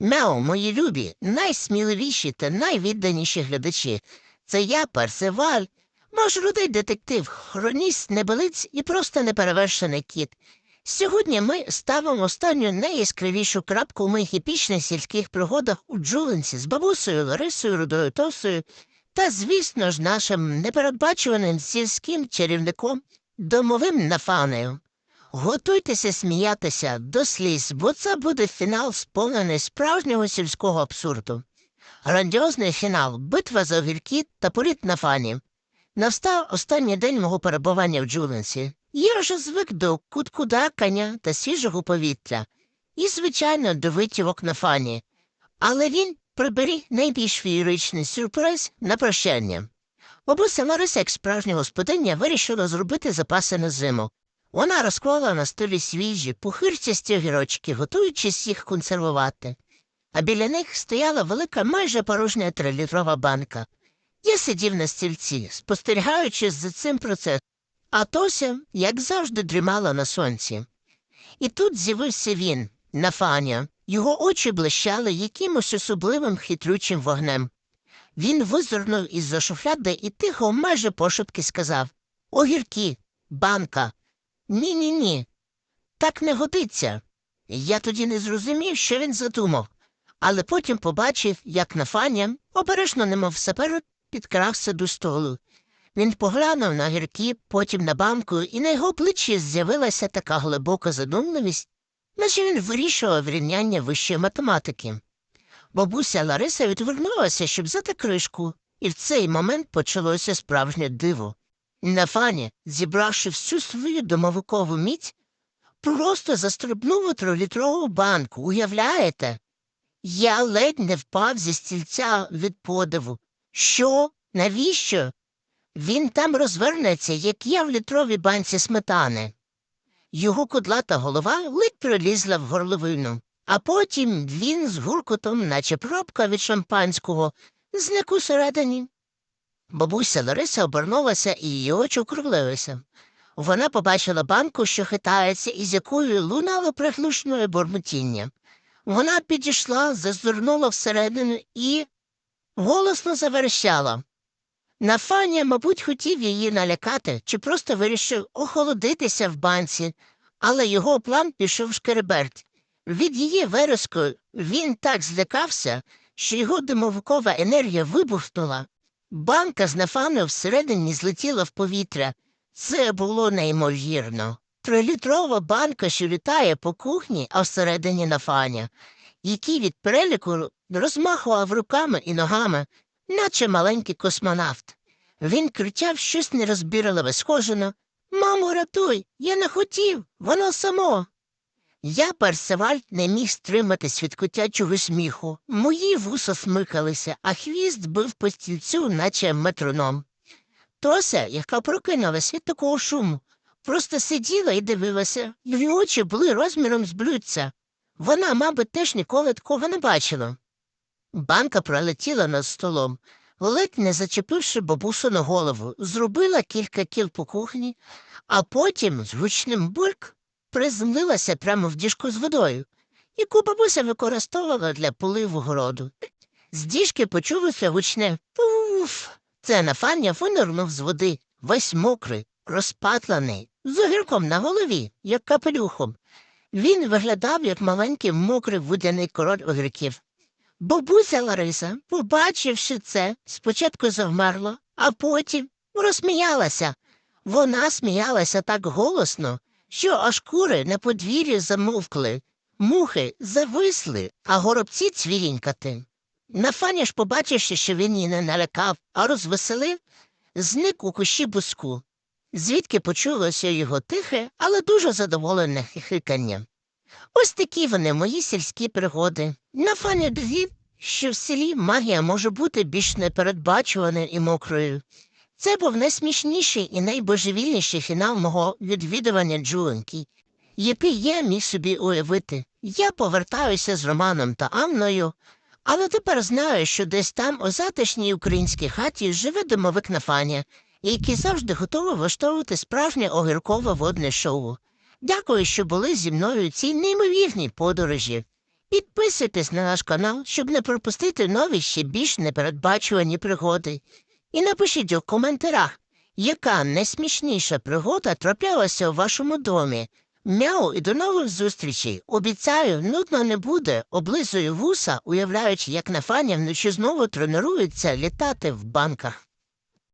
Мяу, мої любі, найсміливіші та найвідданіші глядачі. Це я, Персиваль, ваш рудий детектив, хроніст, небелиць і просто неперевершений кіт. Сьогодні ми ставимо останню найяскравішу крапку в моїх епічних сільських пригодах у Джулинці з бабусею Ларисою Рудою Тосою та, звісно ж, нашим непередбачуваним сільським чарівником домовим Нафанею. Готуйтеся сміятися до сліз, бо це буде фінал, сповнений справжнього сільського абсурду. Грандіозний фінал, битва за огірки та політ на фані. Настав останній день мого перебування в Джулинсі. Я вже звик до куткудакання та свіжого повітря і, звичайно, до витівок на фані. Але він приберіг найбільш феєричний сюрприз на прощання. Бабуся Лариса, як справжня господиня, вирішила зробити запаси на зиму. Вона розклала на столі свіжі, пухирчасті огірочки, готуючись їх консервувати. А біля них стояла велика майже порожня трилітрова банка. Я сидів на стільці, спостерігаючи за цим процесом, а Тося, як завжди, дрімала на сонці. І тут з'явився він, Нафаня. Його очі блищали якимось особливим хитрючим вогнем. Він визирнув із-за шуфляди і тихо, майже пошепки сказав Огірки, банка. Ні, ні, ні. Так не годиться. Я тоді не зрозумів, що він задумав, але потім побачив, як Нафаня, обережно немов сапер, підкрався до столу. Він поглянув на гірки, потім на банку, і на його обличчі з'явилася така глибока задумливість, наче він вирішував рівняння вищої математики. Бабуся Лариса відвернулася, щоб взяти кришку, і в цей момент почалося справжнє диво. Нафаня, зібравши всю свою домовикову міць, просто застрибнув у трилітрову банку, уявляєте? Я ледь не впав зі стільця від подиву. Що? Навіщо? Він там розвернеться, як я в літровій банці сметани. Його кудлата голова ледь пролізла в горловину, а потім він з гуркотом, наче пробка від шампанського, зник усередині. Бабуся Лариса обернулася і її очі округлилися. Вона побачила банку, що хитається, і з якою лунало приглушне бурмотіння. Вона підійшла, зазирнула всередину і голосно заверещала. Нафаня, мабуть, хотів її налякати чи просто вирішив охолодитися в банці, але його план пішов шкереберть. Від її вереску він так злякався, що його димовикова енергія вибухнула. Банка з нафаною всередині злетіла в повітря. Це було неймовірно. Трилітрова банка, що літає по кухні, а всередині нафаня, який від переліку розмахував руками і ногами, наче маленький космонавт. Він кричав щось нерозбірливе схоже Мамо, рятуй, я не хотів, воно само. Я, Персеваль, не міг стриматись від котячого сміху. Мої вуса смикалися, а хвіст бив по стільцю, наче метроном. Тося, яка прокинулась від такого шуму, просто сиділа і дивилася, її очі були розміром з блюдця. Вона, мабуть, теж ніколи такого не бачила. Банка пролетіла над столом, ледь не зачепивши бабусу на голову, зробила кілька кіл по кухні, а потім з гучним бульк приземлилася прямо в діжку з водою, яку бабуся використовувала для поливу городу. З діжки почулося гучне пуф. Це нафання винирнув з води, весь мокрий, розпатлений, з огірком на голові, як капелюхом. Він виглядав, як маленький мокрий водяний король огірків. Бабуся Лариса, побачивши це, спочатку завмерла, а потім розсміялася. Вона сміялася так голосно, що аж кури на подвір'ї замовкли, мухи зависли, а горобці цвірінькати. Нафаня ж, побачивши, що він її не налякав, а розвеселив, зник у кущі буску, звідки почулося його тихе, але дуже задоволене хихикання. Ось такі вони мої сільські пригоди. Нафаня довів, що в селі магія може бути більш непередбачуваною і мокрою. Це був найсмішніший і найбожевільніший фінал мого відвідування Джуленки, який я міг собі уявити. Я повертаюся з Романом та Анною, але тепер знаю, що десь там, у затишній українській хаті, живе домовик Нафаня, який завжди готовий влаштовувати справжнє огіркове водне шоу. Дякую, що були зі мною цій неймовірній подорожі. Підписуйтесь на наш канал, щоб не пропустити нові ще більш непередбачувані пригоди. І напишіть у коментарях, яка найсмішніша пригода траплялася у вашому домі. Мяу і до нових зустрічей. Обіцяю, нудно не буде. Облизую вуса, уявляючи, як на фані вночі знову тренуються літати в банках.